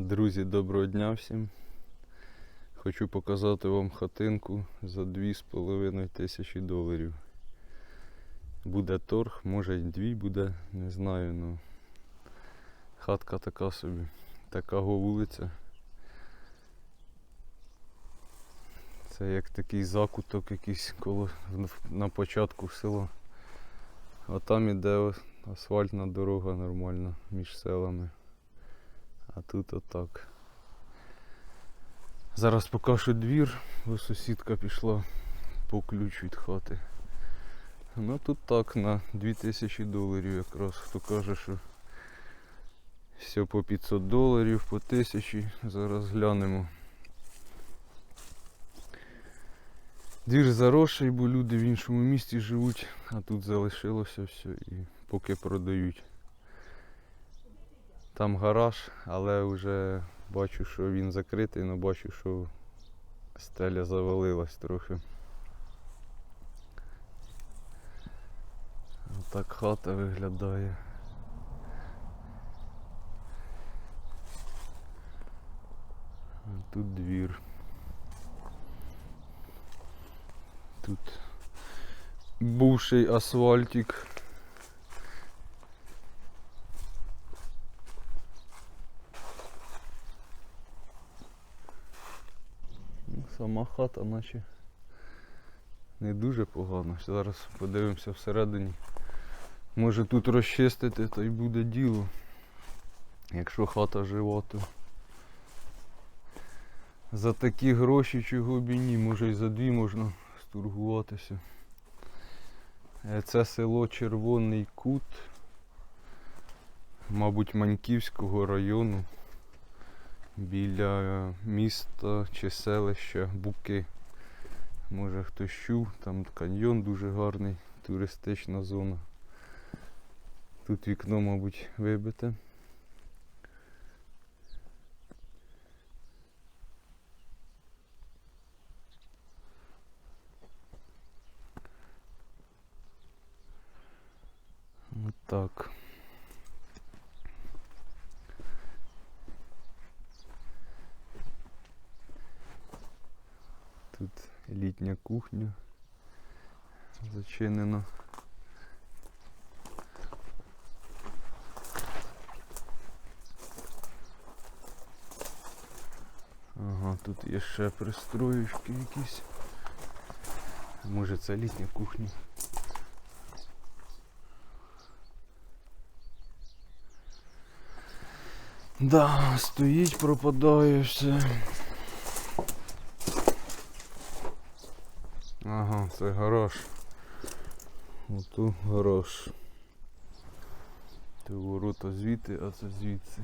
Друзі, доброго дня всім. Хочу показати вам хатинку за 2,5 тисячі доларів. Буде торг, може й дві буде, не знаю, ну. Хатка така собі, така го вулиця. Це як такий закуток якийсь коло на початку села. А там іде асфальтна дорога нормальна між селами. А тут отак. Зараз покажу двір, бо сусідка пішла по ключ від хати. Ну тут так, на 2000 доларів якраз. Хто каже, що все по 500 доларів, по 1000. Зараз глянемо. Двір заросший, бо люди в іншому місті живуть, а тут залишилося все і поки продають. Там гараж, але вже бачу, що він закритий, але бачу, що стеля завалилась трохи. Так хата виглядає. Тут двір. Тут бувший асфальтик. Ну, Сама хата наче не дуже погана. Зараз подивимося всередині. Може тут розчистити, то й буде діло. Якщо хата жива, то за такі гроші чого б і ні, може і за дві можна стургуватися. Е, Це село Червоний Кут, мабуть, Маньківського району біля міста чи селища Буки. Може хтось чув, там каньйон дуже гарний, туристична зона. Тут вікно, мабуть, вибите. Вот так. Тут літня кухня зачинена. Ага, тут є ще пристроїчки якісь. Може це літня кухня. Да, стоїть, пропадає все. Ага, це гараж. Ото гараж. Це ворота звідти, а це звідси.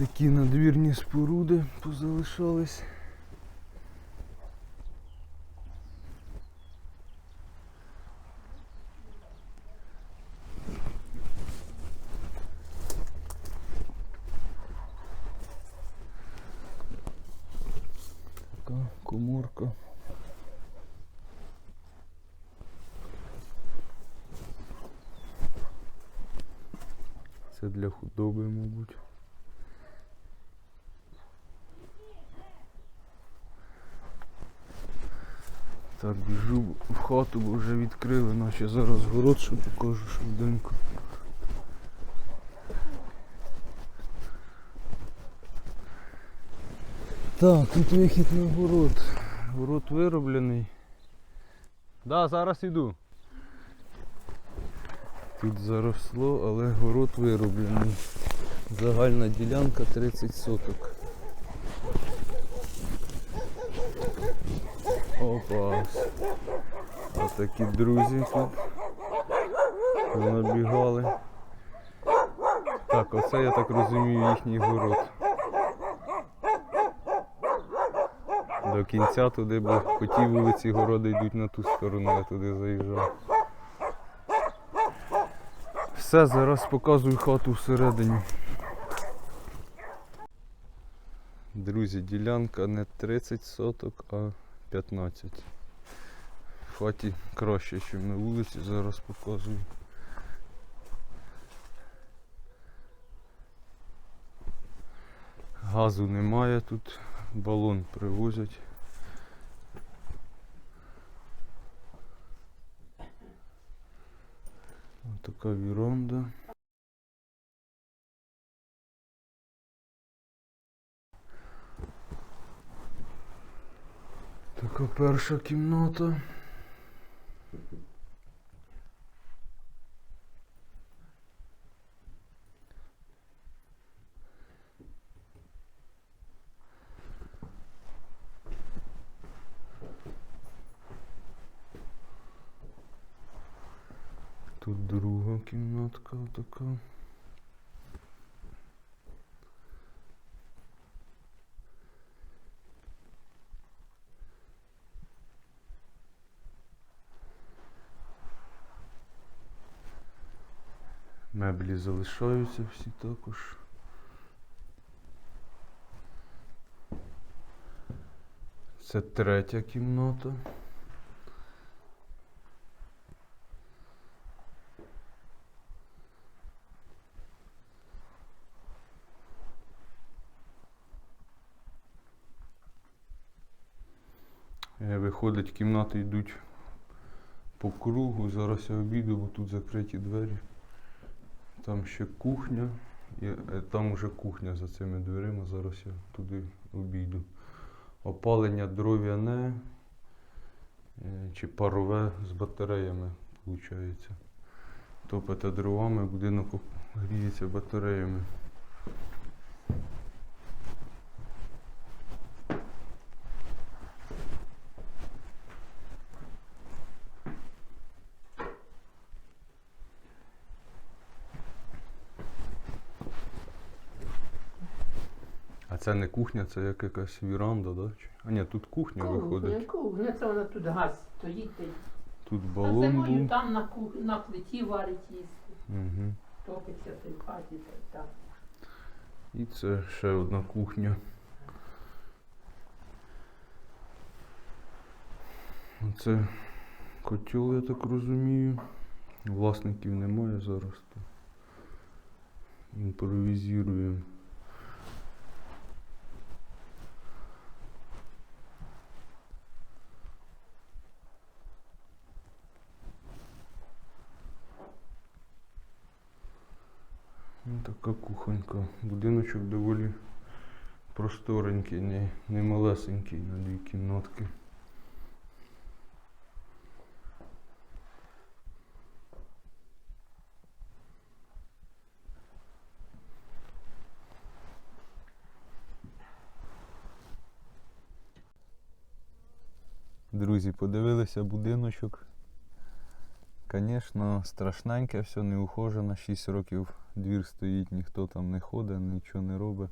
Такі надвірні споруди позалишались. Така коморка. Це для худоби, мабуть. Так, біжу в хату, бо вже відкрили, наче зараз город, що покажу швиденько. Так, тут вихід на город. Город вироблений. Да, зараз іду. Тут заросло, але город вироблений. Загальна ділянка 30 соток. Опа. Отакі друзі тут набігали. Так, оце я так розумію їхній город. До кінця туди, бо по тій вулиці городи йдуть на ту сторону, я туди заїжджав. Все, зараз показую хату всередині. Друзі, ділянка не 30 соток, а 15. В хаті краще, ніж на вулиці, зараз показую. Газу немає тут, балон привозять. Ось така віранда. Така перша кімната. Тут друга кімнатка така. Меблі залишаються всі також. Це третя кімната. Виходить, кімнати йдуть по кругу. Зараз я обіду, бо тут закриті двері. Там ще кухня. І е, там вже кухня за цими дверима. Зараз я туди обійду. Опалення дров'яне е, чи парове з батареями, виходить. Топите дровами, будинок гріється батареями. Це не кухня, це як якась віранда, да? Чи- А ні, тут кухня Кухня, виходить. кухня, це вона тут газ стоїть. та й- Тут А балон зимою був. там на, кух... на плиті варить їсти. Угу. Топиться в хаті, та й так. І це ще одна кухня. Це котел, я так розумію. Власників немає зараз. То імпровізуємо. Така кухонька. Будиночок доволі просторенький, не, не малесенький на дві кімнатки. Друзі, подивилися будиночок. Звісно, страшненьке, все не ухожено. 6 років двір стоїть, ніхто там не ходить, нічого не робить.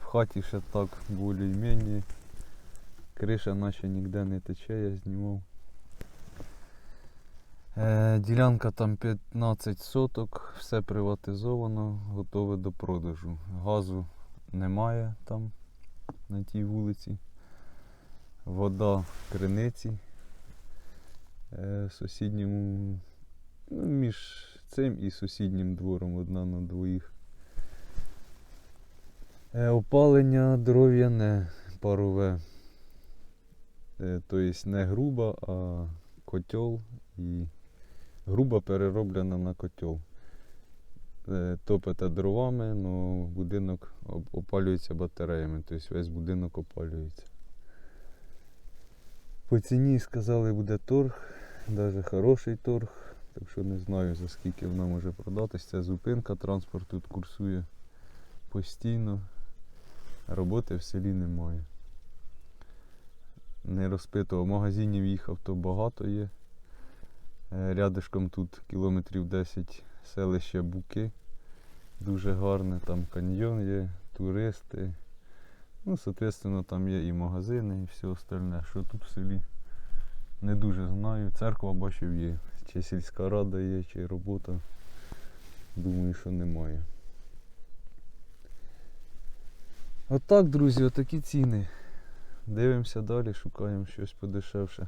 В хаті ще так більш-менш. Криша наче ніде не тече, я знімав. Е, ділянка там 15 соток, все приватизовано, готове до продажу. Газу немає там на тій вулиці. Вода в криниці сусідньому, ну, між цим і сусіднім двором одна на двоїх. Е, опалення дров'яне парове. Е, тобто не груба, а котел і груба перероблена на котел. Е, топите дровами, але будинок опалюється батареями, тобто весь будинок опалюється. По ціні сказали буде торг, навіть хороший торг. Так що не знаю за скільки вона може продатись. Це зупинка, транспорт тут курсує постійно. Роботи в селі немає. Не розпитував. Магазинів їхав, то багато є. Е, Рядишком тут кілометрів 10 селище Буки. Дуже гарне, там каньйон є, туристи. Ну, соответственно, там є і магазини, і все остальне. Що тут в селі не дуже знаю. Церква бачив є. Чи сільська рада є, чи робота. Думаю, що немає. Отак, друзі, отакі ціни. Дивимося далі, шукаємо щось подешевше.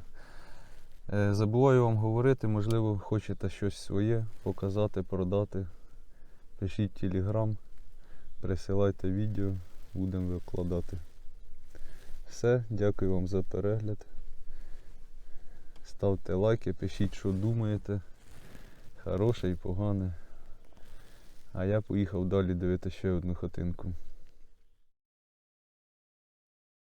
Е, Забуваю вам говорити, можливо, хочете щось своє показати, продати. Пишіть телеграм, присилайте відео, будемо викладати. Все, дякую вам за перегляд. Ставте лайки, пишіть, що думаєте. Хороше і погане. А я поїхав далі дивити ще одну хатинку.